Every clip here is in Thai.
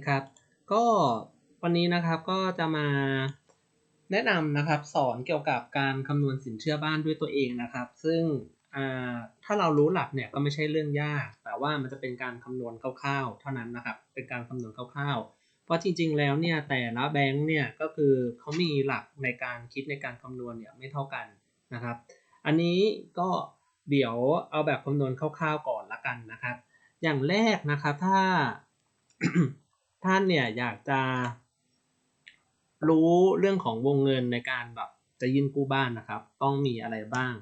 ีครับ ก็วันนี้นะครับก็จะมาแนะนำนะครับสอนเกี่ยวกับการคำนวณสินเชื่อบ้านด้วยตัวเองนะครับ ซึ่งถ้าเรารู้หลักเนี่ยก็ไม่ใช่เรื่องยาก แต่ว่ามันจะเป็นการคำนวณคร่าวๆ เท่านั้นนะครับ เป็นการคำนวณคร่าวๆ เพราะจริง ๆ แล้วเนี่ยแต่ละแบงค์เนี่ยก็คือเขามีหลักในการคิดในการคำนวณเนี่ยไม่เท่ากันนะครับ อันนี้ก็เดี๋ยวเอาแบบคำนวณคร่าวๆก่อนละกันนะครับ อย่างแรกนะครับถ้า ท่านเนี่ยอยากจะรู้เรื่องของวงเงินในการแบบจะยื่นกู้บ้านนะครับ ต้องมีอะไรบ้าง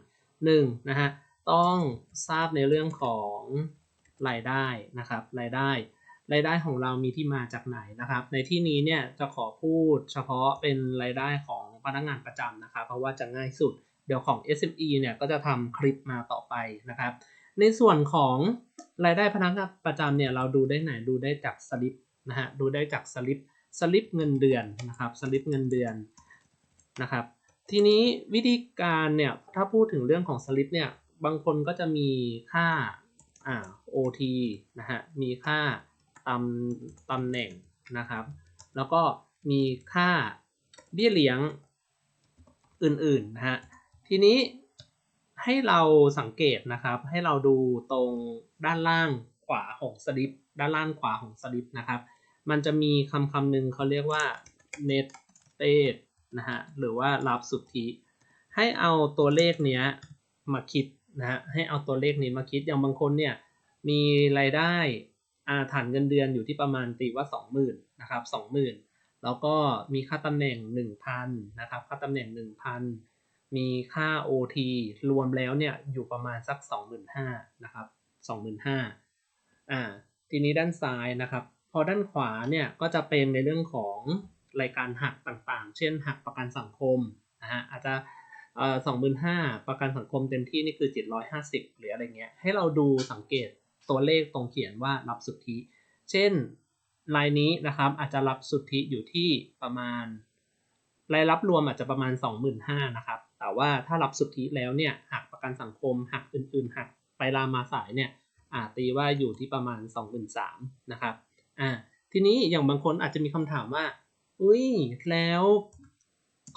หนึ่งนะฮะต้องทราบในเรื่องของรายได้นะครับรายได้รายได้ของเรามีที่มาจากไหนนะครับ ในที่นี้เนี่ยจะขอพูดเฉพาะเป็นรายได้ของพนักงานประจำนะครับ เพราะว่าจะง่ายสุด เดี๋ยวของ SME เนี่ยก็จะทำคลิปมาต่อไปนะครับ ในส่วนของรายได้พนักงานประจำเนี่ยเราดูได้ไหนดูได้จากสลิป นะฮะดูได้จากสลิปสลิปเงินเดือนนะครับสลิปเงินเดือนนะครับ ทีนี้วิธีการเนี่ยถ้าพูดถึงเรื่องของสลิปเนี่ยบางคนก็จะมีค่าอ่า OT นะฮะมีค่าตำตำแหน่งนะครับ แล้วก็มีค่าเบี้ยเลี้ยงอื่นๆนะฮะทีนี้ให้เราสังเกตนะครับให้เราดูตรงด้านล่างขวาของสลิปด้านล่างขวาของสลิปนะครับ มันจะมีคำคำหนึ่งเขาเรียกว่า net t a t นะฮะหรือว่ารับสุทธิ ให้เอาตัวเลขเนี้ยมาคิดนะฮะให้เอาตัวเลขนี้มาคิดอย่างบางคนเนี่ยมีรายได้อาฐานเงินเดือนอยู่ที่ประมาณตีว่า 20,000นะครับ20,000 แล้วก็มีค่าตำแหน่ง 1,000นะครับค่าตำแหน่ง 1,000 มีค่า OT รวมแล้วเนี่ยอยู่ประมาณสัก 25,000นะครับ25,000อ่าทีนี้ด้านซ้ายนะครับ พอด้านขวาเนี่ยก็จะเป็นในเรื่องของรายการหักต่างๆ เช่นหักประกันสังคมนะฮะอาจจะสองหมื่นห้าประกันสังคมเต็มที่นี่คือเจ็ดร้อยห้าสิบหรืออะไรเงี้ยให้เราดูสังเกตตัวเลขตรงเขียนว่ารับสุทธิ เช่นรายนี้นะครับอาจจะรับสุทธิอยู่ที่ประมาณรายรับรวมอาจจะประมาณ 25,000นะครับ แต่ว่าถ้ารับสุทธิแล้วเนี่ยหักประกันสังคมหักอื่นๆหักไปรามาสายเนี่ยอ่าตีว่าอยู่ที่ประมาณ 23,000นะครับ อ่าทีนี้อย่างบางคนอาจจะมีคำถามว่า อุ้ยแล้ว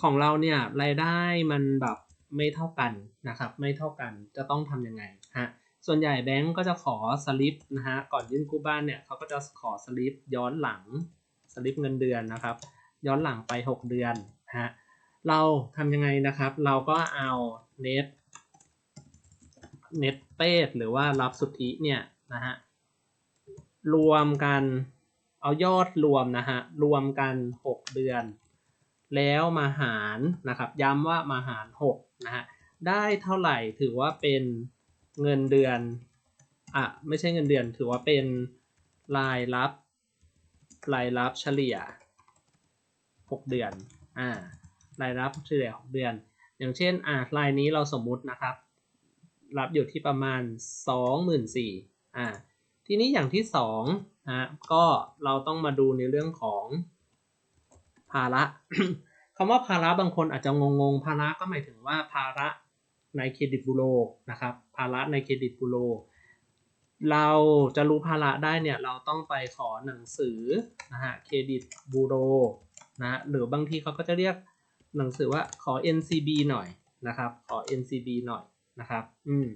ของเราเนี่ยรายได้มันแบบไม่เท่ากันนะครับ ไม่เท่ากันจะต้องทำยังไงฮะส่วนใหญ่แบงก์ก็จะขอสลิปนะฮะก่อนยื่นกู้บ้านเนี่ยเขาก็จะขอสลิปย้อนหลังสลิปเงินเดือนนะครับ ย้อนหลังไป 6 เดือนฮะเราทำยังไงนะครับ เราก็เอา net เน็ตเตหรือว่ารับสุทธิเนี่ยนะฮะรวมกัน เอายอดรวมนะฮะรวมกัน 6 เดือน แล้วมาหารนะครับ ย้ำว่ามาหาร6นะฮะได้เท่าไหร่ถือว่าเป็นเงินเดือนอะไม่ใช่เงินเดือน ถือว่าเป็นรายรับรายรับเฉลี่ย 6 เดือนอ่ารายรับเฉลี่ย 6 เดือน อย่างเช่นอ่ารายนี้เราสมมุตินะครับ รับอยู่ที่ประมาณ 24,000อ่าทีนี้อย่างที่ 2 นะ ก็เราต้องมาดูในเรื่องของภาระคำว่าภาระบางคนอาจจะงงๆ ภาระก็หมายถึงว่าภาระในเครดิตบูโรนะครับ ภาระในเครดิตบูโรเราจะรู้ภาระได้เนี่ยเราต้องไปขอหนังสือนะฮะเครดิตบูโรนะหรือบางทีเขาก็จะเรียกหนังสือว่าขอ NCB หน่อยนะครับขอ NCB หน่อยนะครับ อืม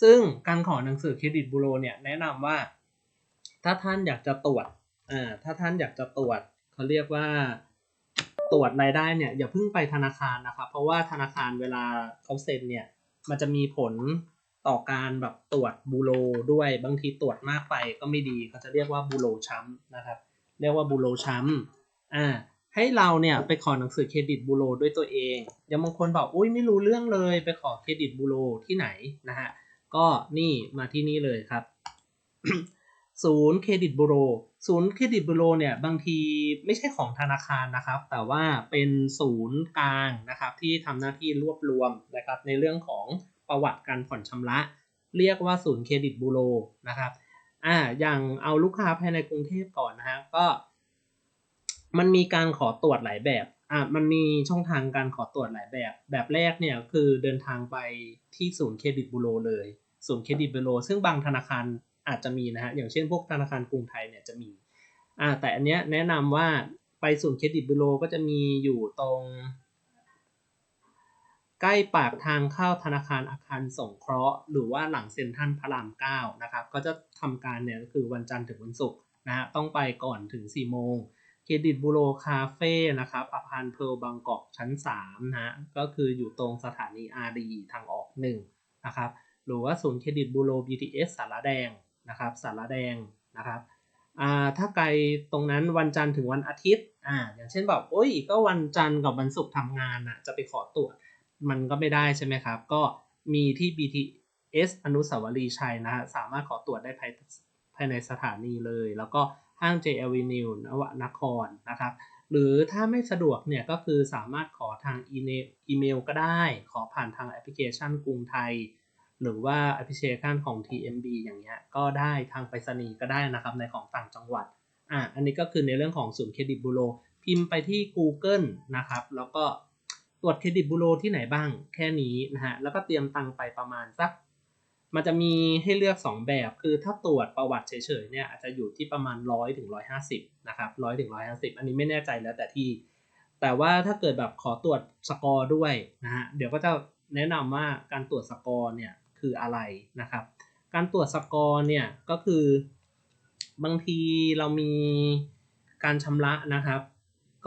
ซึ่งการขอหนังสือเครดิตบูโรเนี่ยแนะนำว่า ถ้าท่านอยากจะตรวจอ่าถ้าท่านอยากจะตรวจเขาเรียกว่าตรวจรายได้เนี่ยอย่าเพิ่งไปธนาคารนะครับ เพราะว่าธนาคารเวลาเขาเซ็นเนี่ยมันจะมีผลต่อการแบบตรวจบูโรด้วยบางทีตรวจมากไปก็ไม่ดีเขาจะเรียกว่าบูโรช้ำนะครับ เรียกว่าบูโรช้ำอ่าให้เราเนี่ยไปขอหนังสือเครดิตบูโรด้วยตัวเองอย่างบางคนบอกอุ้ยไม่รู้เรื่องเลยไปขอเครดิตบูโรที่ไหนนะฮะก็นี่มาที่นี่เลยครับ ศูนย์เครดิตบูโรศูนย์เครดิตบูโรเนี่ยบางทีไม่ใช่ของธนาคารนะครับ แต่ว่าเป็นศูนย์กลางนะครับที่ทำหน้าที่รวบรวมนะครับในเรื่องของประวัติการผ่อนชำระ เรียกว่าศูนย์เครดิตบูโรนะครับอ่าอย่างเอาลูกค้าภายในกรุงเทพก่อนนะฮะก็ มันมีการขอตรวจหลายแบบอะมันมีช่องทางการขอตรวจหลายแบบ แบบแรกเนี่ยคือเดินทางไปที่ศูนย์เครดิตบูโรเลย ศูนย์เครดิตบูโรซึ่งบางธนาคาร อาจจะมีนะฮะอย่างเช่นพวกธนาคารกรุงไทยเนี่ยจะมีอ่าแต่อันเนี้ยแนะนำว่าไปศูนย์เครดิตบูโรก็จะมีอยู่ตรง ใกล้ปากทางเข้าธนาคารอาคารสงเคราะห์ หรือว่าหลังเซ็นทรัลพระราม9นะครับก็จะทำการเนี่ยก็คือวันจันทร์ถึงวันศุกร์นะฮะต้องไปก่อนถึง4โมงเครดิตบูโรคาเฟ่นะครับอาคารเพร์ลบางกอกชั้น3นะฮะก็คืออยู่ตรงสถานี RD ทางออก1นะครับหรือว่าศูนย์เครดิตบูโร BTS สารแดง นะครับสาระแดงนะครับอ่าถ้าไกลตรงนั้นวันจันทร์ถึงวันอาทิตย์อ่าอย่างเช่นแบบโอ้ยก็วันจันทร์กับวันศุกร์ทำงานอะจะไปขอตรวจมันก็ไม่ได้ใช่ไหมครับ ก็มีที่ BTS อนุสาวรีย์ชัยนะฮะสามารถขอตรวจได้ภายภายในสถานีเลย แล้วก็ห้าง JL Venue นวนครนะครับ หรือถ้าไม่สะดวกเนี่ยก็คือสามารถขอทางอีเมลก็ได้ ขอผ่านทางแอปพลิเคชันกรุงไทย หรือว่าแอปพลิเคชันของ TMB อย่างเงี้ยก็ได้ทางไปรษณีย์ก็ได้นะครับในของต่างจังหวัดอะอันนี้ก็คือในเรื่องของศูนย์เครดิตบูโรพิมพ์ไปที่ Google นะครับ แล้วก็ตรวจเครดิตบูโรที่ไหนบ้างแค่นี้นะฮะแล้วก็เตรียมตังไปประมาณสักมันจะมีให้เลือก 2 แบบ คือถ้าตรวจประวัติเฉยๆเนี่ยอาจจะอยู่ที่ประมาณ 100ถึง150นะครับ100ถึง150 อันนี้ไม่แน่ใจแล้วแต่ที่ แต่ว่าถ้าเกิดแบบขอตรวจสกอร์ด้วยนะฮะเดี๋ยวก็จะแนะนำว่าการตรวจสกอร์เนี่ย คืออะไรนะครับ การตรวจสกอร์เนี่ยก็คือบางทีเรามีการชำระนะครับ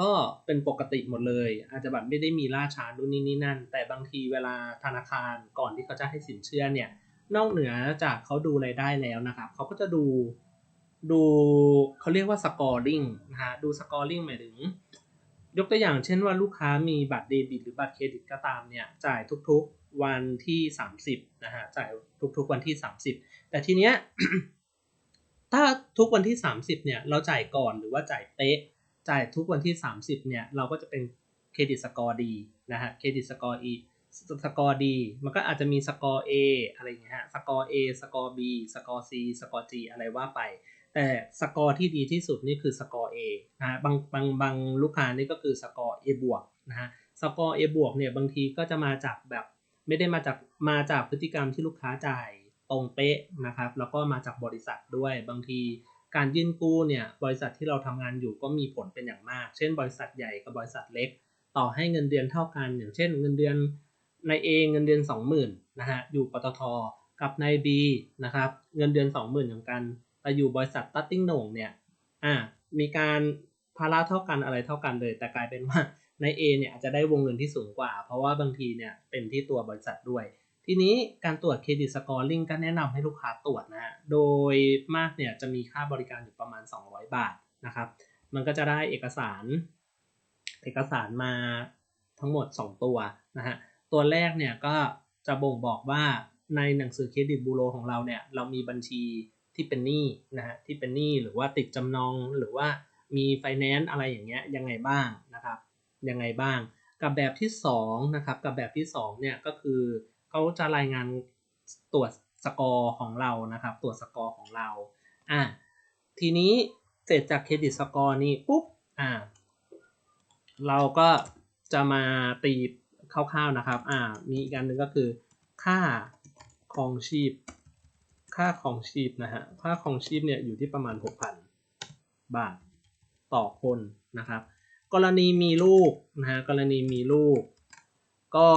ก็เป็นปกติหมดเลย อาจจะแบบไม่ได้มีล่าช้าดูนนี่นี่นั่น แต่บางทีเวลาธนาคารก่อนที่เขาจะให้สินเชื่อเนี่ยนอกเหนือจากเขาดูรายได้แล้วนะครับเขาก็จะดูดูเขาเรียกว่าสกอร์ลิงนะฮะดูสกอร์ลิงหมายถึง ยกตัวอย่างเช่นว่าลูกค้ามีบัตรเดบิตหรือบัตรเครดิตก็ตามเนี่ยจ่ายทุก วันที่ 30นะฮะจ่ายทุกๆวันที่ 30 แต่ทีเนี้ยถ้าทุกวันที่ 30เนี่ยเราจ่ายก่อนหรือว่าจ่ายเป๊ะจ่ายทุกวันที่ 30เนี่ยเราก็จะเป็นเครดิตสกอร์ดีนะฮะเครดิตสกอร์ E สกอร์ดีมันก็อาจจะมีสกอร์ A อะไรเงี้ยฮะสกอร์ A สกอร์ B สกอร์ C สกอร์ G อะไรว่าไป แต่สกอร์ที่ดีที่สุดนี่คือสกอร์ A นะฮะบางบางบางลูกค้านี่ก็คือสกอร์ A บวกนะฮะสกอร์ A บวกเนี่ยบางทีก็จะมาจากแบบ ไม่ได้มาจากมาจากพฤติกรรมที่ลูกค้าจ่ายตรงเป๊ะนะครับ แล้วก็มาจากบริษัทด้วยบางทีการยื่นกู้เนี่ยบริษัทที่เราทำงานอยู่ก็มีผลเป็นอย่างมาก เช่น บริษัทใหญ่กับบริษัทเล็ก ต่อให้เงินเดือนเท่ากัน อย่างเช่น เงินเดือนนายเอเงินเดือน 20,000นะฮะอยู่ปตทกับนายบีนะครับเงินเดือน 20,000เหมือนกัน แต่อยู่บริษัทตัตติ้งโหน่งเนี่ยอ่ามีการภาระเท่ากันอะไรเท่ากันเลย แต่กลายเป็นว่า ในายเนี่ยอาจจะได้วงเงินที่สูงกว่า เพราะว่าบางทีเนี่ยเป็นที่ตัวบริษัทด้วย ทีนี้การตรวจเครดิตสกอร์ลิงก็แนะนำให้ลูกค้าตรวจนะฮะโดยมากเนี่ยจะมีค่าบริการอยู่ประมาณ 200 บาทนะครับ มันก็จะได้เอกสาร เอกสารมาทั้งหมด 2 ตัวนะฮะตัวแรกเนี่ยก็จะบ่งบอกว่าในหนังสือเครดิตบูโรของเราเนี่ยเรามีบัญชีที่เป็นหนี้นะฮะที่เป็นหนี้หรือว่าติดจำนองหรือว่ามีไฟแนนซ์อะไรอย่างเงี้ยยังไงบ้างนะครับ ยังไงบ้าง กับแบบที่2นะครับกับแบบที่2เนี่ยก็คือเขาจะรายงานตรวจสกอร์ของเรานะครับ ตรวจสกอร์ของเราอะทีนี้เสร็จจากเครดิตสกอร์นี้ปุ๊บอ่าเราก็จะมาตีคร่าวๆนะครับอ่ามีอีกอันหนึ่งก็คือ ค่าครองชีพ ค่าครองชีพนะฮะค่าครองชีพเนี่ยอยู่ที่ประมาณ 6,000 บาทต่อคนนะครับ กรณีมีลูกนะฮะกรณีมีลูก ก็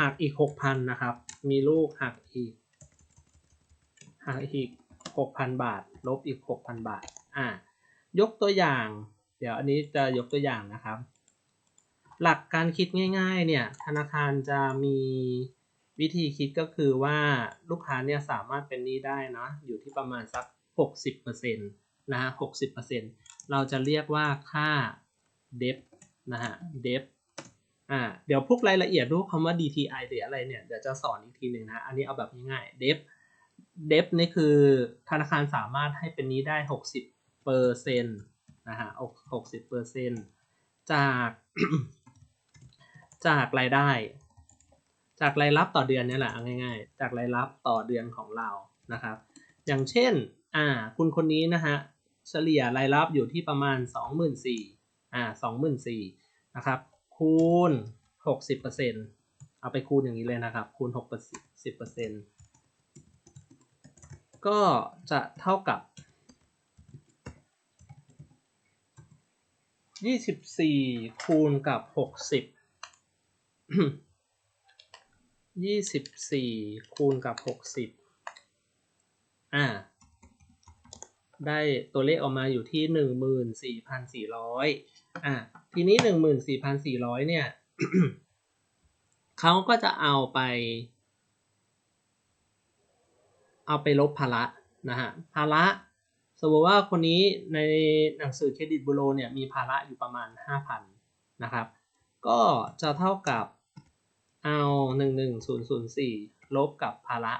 หักอีก 6,000 นะครับ มีลูกหักอีกหักอีก 6,000 บาท ลบอีก 6,000 บาทอ่ายกตัวอย่าง เดี๋ยวอันนี้จะยกตัวอย่างนะครับ หลักการคิดง่ายๆเนี่ยธนาคารจะมีวิธีคิดก็คือว่าลูกค้าเนี่ยสามารถเป็นหนี้ได้นะอยู่ที่ประมาณสัก 60%นะฮะ 60%เราจะเรียกว่าค่า debt นะฮะ debt อ่าเดี๋ยวพวกรายละเอียดรูปคำว่า DTI หรืออะไรเนี่ยเดี๋ยวจะสอนอีกทีหนึ่งนะ อันนี้เอาแบบง่ายๆ debt debt นี่คือธนาคารสามารถให้เป็นนี้ได้ 60%นต์นะฮะ60%จากจากรายได้ จากรายรับต่อเดือนเนี่ยแหละง่ายๆ จากรายรับต่อเดือนของเรานะครับ อย่างเช่นอ่าคุณคนนี้นะฮะเฉลี่ยรายรับอยู่ที่ประมาณ 24,000 อ่า24,000นสี่นะครับ คูณ60%เปอร์เซ็นต์เอาไปคูณอย่างนี้เลยนะครับ คูณ60%ก็จะเท่ากับยี่สิบสี่คูณกับหกสิบยี่สิบสี่คูณกับหกสิบอ่า ได้ตัวเลขออกมาอยู่ที่หนึ่งหมื่นสี่พันสี่ร้อยอ่าทีนี้หนึ่งหมื่นสี่พันสี่ร้อยเนี่ยเขาก็จะเอาไป เอาไปลบภาระนะฮะภาระสมมติว่าคนนี้ในหนังสือเครดิตบูโรเนี่ยมีภาระอยู่ประมาณ 5,000 นะครับ ก็จะเท่ากับเอา 11004 ลบกับภาระ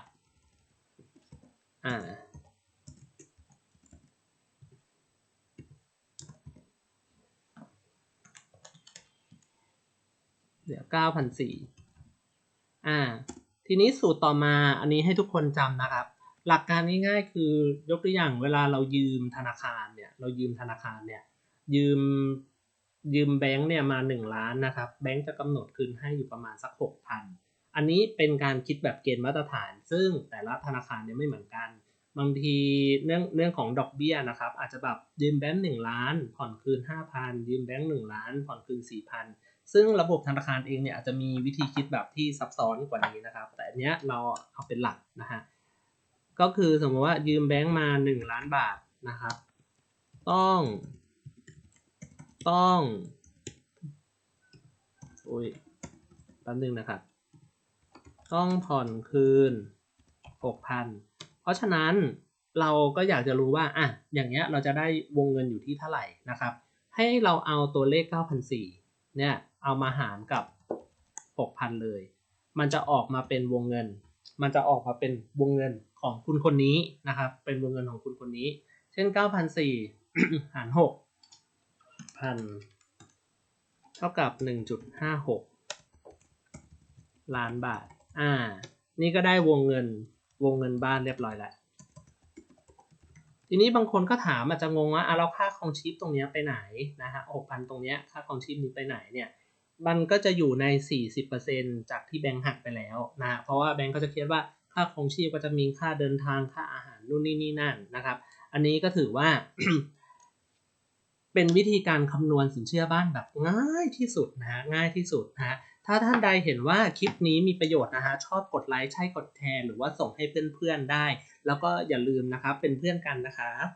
อ่า 9,004อ่า ทีนี้สูตรต่อมาอันนี้ให้ทุกคนจำนะครับ หลักการง่ายๆคือยกตัวอย่างเวลาเรายืมธนาคารเนี่ย เรายืมธนาคารเนี่ย ยืมยืมแบงค์เนี่ยมา 1 ล้านนะครับ แบงค์จะกำหนดคืนให้อยู่ประมาณสัก 6,000 อันนี้เป็นการคิดแบบเกณฑ์มาตรฐาน ซึ่งแต่ละธนาคารเนี่ยไม่เหมือนกัน บางทีเรื่องเรื่องของดอกเบี้ยนะครับ อาจจะแบบยืมแบงค์1ล้าน ผ่อนคืน 5,000 ยืมแบงค์1ล้าน ผ่อนคืน 4,000 ซึ่งระบบธนาคารเองเนี่ยอาจจะมีวิธีคิดแบบที่ซับซ้อนกว่านี้นะครับ แต่อันเนี้ยเราเอาเป็นหลักนะฮะก็คือสมมติว่ายืมแบงค์มา 1 ล้านบาทนะครับ ต้องต้องโอ้ยแป๊บนึงนะครับ ต้องผ่อนคืน 6,000 เพราะฉะนั้นเราก็อยากจะรู้ว่าอะอย่างเงี้ยเราจะได้วงเงินอยู่ที่เท่าไหร่นะครับ ให้เราเอาตัวเลข 9,400 เนี่ยเอามาหารกับ 6,000 เลย มันจะออกมาเป็นวงเงิน มันจะออกมาเป็นวงเงินของคุณคนนี้นะครับ เป็นวงเงินของคุณคนนี้ เช่น 9,400 หาร6พันเท่ากับ 1.56 ล้านบาท อ่า นี่ก็ได้วงเงินวงเงินบ้านเรียบร้อยแล้ว ทีนี้บางคนก็ถามอาจจะงงว่าอะแล้วค่าครองชีพตรงนี้ไปไหนนะฮะ6,000ตรงนี้ค่าครองชีพนี้ไปไหนเนี่ยมันก็จะอยู่ใน 40%จากที่แบงค์หักไปแล้วนะฮะเพราะว่าแบงค์ก็จะคิดว่าค่าครองชีพก็จะมีค่าเดินทางค่าอาหารนู่นนี่นี่นั่นนะครับ อันนี้ก็ถือว่า เป็นวิธีการคำนวณสินเชื่อบ้านแบบง่ายที่สุดนะฮะง่ายที่สุดนะฮะ ถ้าท่านใดเห็นว่าคลิปนี้มีประโยชน์นะฮะชอบกดไลค์ใช่กดแชร์หรือว่าส่งให้เพื่อนๆได้ แล้วก็อย่าลืมนะครับเป็นเพื่อนกันนะครับ